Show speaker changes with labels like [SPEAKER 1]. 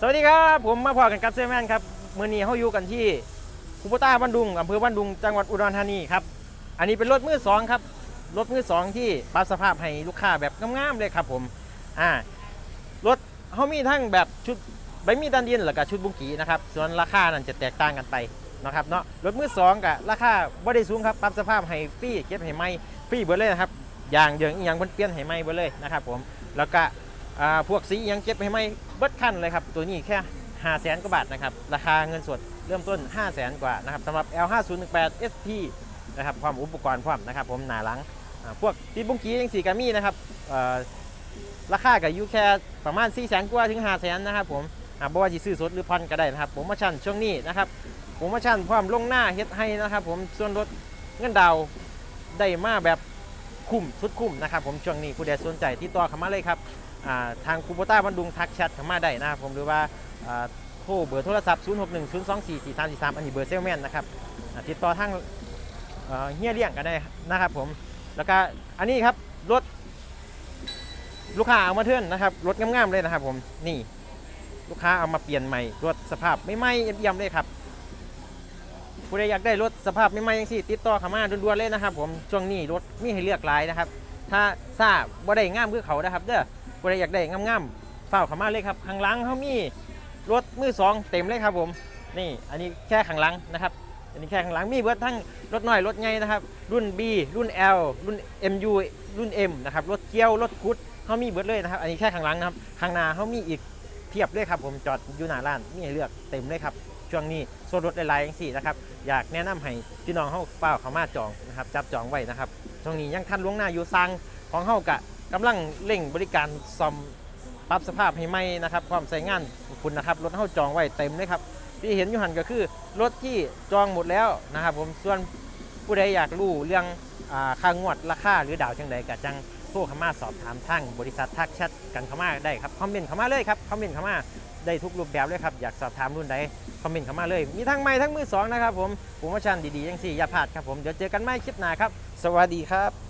[SPEAKER 1] สวัสดีครับผมมาพอกันกับเซแมนครับมือนี้เขาอยู่กันที่คูโบต้าบ้านดุงอำเภอบ้านดุงจังหวัดอุดรธานีครับอันนี้เป็นรถมือสองครับรถมือสองที่ปรับสภาพให้ลูกค้าแบบงามๆเลยครับผมอ่ารถเขามีทั้งแบบชุดใบมีดันดินแล้วก็ชุดบุ้งกีนะครับส่วนราคานั้นจะแตกต่างกันไปนะครับเนาะรถมือสองกับราคาบ่ได้สูงครับปรับสภาพให้ฟรีเก็บให้ไหมฟรีเบิดเลยนะครับอย่างเดิงอีหยังเพิ่นเปลี่ยนให้ไหมเบิดเลยนะครับผมแล้วก็ อ่าพวกสียังเก็บให้ไหมเบิดคันเลยครับ ตัวนี้แค่5 0 0แสนกว่าบาทนะครับ ราคาเงินสดเริ่มต้น 5 0 0แสนกว่านะครับสำหรับ L5018 SP นะครับความอุปกรณ์พร้อมนะครับ ผมหนาหลัง พวกติดบุ้งกี้ยังสีกามี่นะครับราคาก็อยู่แค่ประมาณ 4 0 0แสนกว่าถึง 5 0 0แสนนะครับผมอ่าบ่ว่าจะซื้อสดหรือผ่อนก็ได้นะครับผมมาชั่นช่วงนี้นะครับผมมาชั่นพร้อมลงหน้าเฮ็ดให้นะครับ ผมส่วนลดเงินดาวได้มาแบบคุ้มสุดคุ้มนะครับ ผมช่วงนี้ผู้ใดสนใจที่ต่อเข้ามาเลยครับ ทางคูโบต้าบันดุงทักแชทเข้ามาได้นะครับผมหรือว่าโทรเบอร์โทรศัพท์ 0 6 1 0 2 4 4 3 4 3 อันนี้เบอร์เซลแมนนะครับติดต่อทางเฮียเลี้ยงกันได้นะครับผมแล้วก็อันนี้ครับรถลูกค้าเอามาเทิร์นนะครับรถงามๆเลยนะครับผมนี่ลูกค้าเอามาเปลี่ยนใหม่รถสภาพไม่ไหม้เอี่ยมเลยครับผู้ใดอยากได้รถสภาพไม่ไหม้ยังสิติดต่อขามาด่วนๆเลยนะครับ ผมช่วงนี้รถมีให้เลือกหลายนะครับ ถ้าทราบบ่ได้งามคือเขานะครับเด้อ ผู้ใดอยากได้งามๆเฝ้าเขามาเลยครับข้างหลังเขามีรถมือสองเต็มเลยครับผมนี่อันนี้แค่ข้างหลังนะครับอันนี้แค่ข้างหลังมีเบิดทั้งรถน้อยรถใหญ่นะครับ รุ่น B รุ่น L รุ่น MU รุ่น M นะครับรถเกี้ยวรถกุดเขามีเบิดเลยนะครับ อันนี้แค่ข้างหลังนะครับข้างหน้าเขามีอีกเทียบเลยครับผมจอดอยู่หน้าร้านมีให้เลือกเต็มเลยครับช่วงนี้โซนรถหลายๆอย่างสี่นะครับอยากแนะนำให้พี่น้องเขาเฝ้าเขามาจองนะครับจับจองไว้นะครับช่วงนี้ยังทันล่วงหน้าอยู่สั่งของเขากะ กำลังเร่งบริการซ่อมปรับสภาพให้ไหมนะครับ ความใช้งานคุณนะครับรถเข้าจองไว้เต็มเลยครับที่เห็นอยู่หันก็คือรถที่จองหมดแล้วนะครับ ผมส่วนผู้ใดอยากรู้เรื่องอาค่างวดราคาหรือดาวจังใดกะจังโทรเข้ามาสอบถามทางบริษัททักแชทกันเข้ามาได้ครับคอมเมนต์เข้ามาเลยครับคอมเมนต์เข้ามาได้ทุกรูปแบบเลยครับอยากสอบถามรุ่นใดคอมเมนต์เข้ามาเลย มีทั้งไม้ทั้งมือสองนะครับผมโปรโมชั่นดีๆยังสี่อย่าพลาดครับผมเดี๋ยวเจอกันใหม่คลิปหน้าครับ สวัสดีครับ